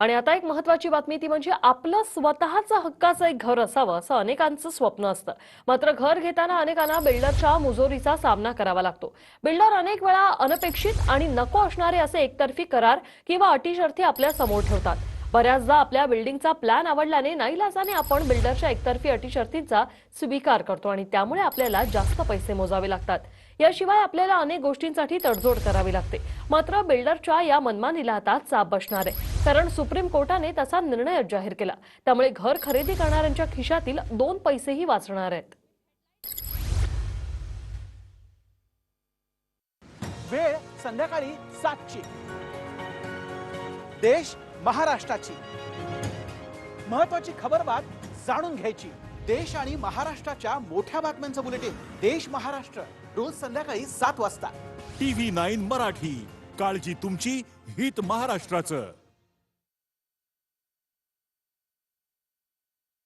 आणि आता एक महत्वाची बातमी ती म्हणजे आपलं स्वतःचं हक्काचं एक घर असावं असं अनेकांचं स्वप्न असतं. मात्र घर घेताना अनेकांना बिल्डरच्या मुजोरीचा सामना करावा लागतो. बिल्डर अनेक वेळा अनपेक्षित आणि नको असणारे असे एकतर्फी करार किंवा अटीशर्थी आपल्यासमोर ठेवतात. बऱ्याचदा आपल्या बिल्डिंगचा प्लॅन आवडल्याने नाईलाजाने आपण बिल्डरच्या एकतर्फी अटीशर्थींचा स्वीकार करतो आणि त्यामुळे आपल्याला जास्त पैसे मोजावे लागतात. याशिवाय आपल्याला अनेक गोष्टींसाठी तडजोड करावी लागते. मात्र बिल्डरच्या या मनमानीला आता चाप बसणार आहे. कारण सुप्रीम कोर्टाने तसा निर्णय जाहीर केला. त्यामुळे घर खरेदी करणाऱ्यांच्या खिशातील दोन पैसेही वाचणार आहेत. वेळ संध्याकाळी सातची. देश महाराष्ट्राची. महत्वाची खबरबात जाणून घ्यायची. देश आणि महाराष्ट्राच्या मोठ्या बातम्यांचं बुलेटिन. देश महाराष्ट्र. रोज संध्याकाळी सात वाजता. TV nine Marathi. काळजी तुमची. हित महाराष्ट्राचं.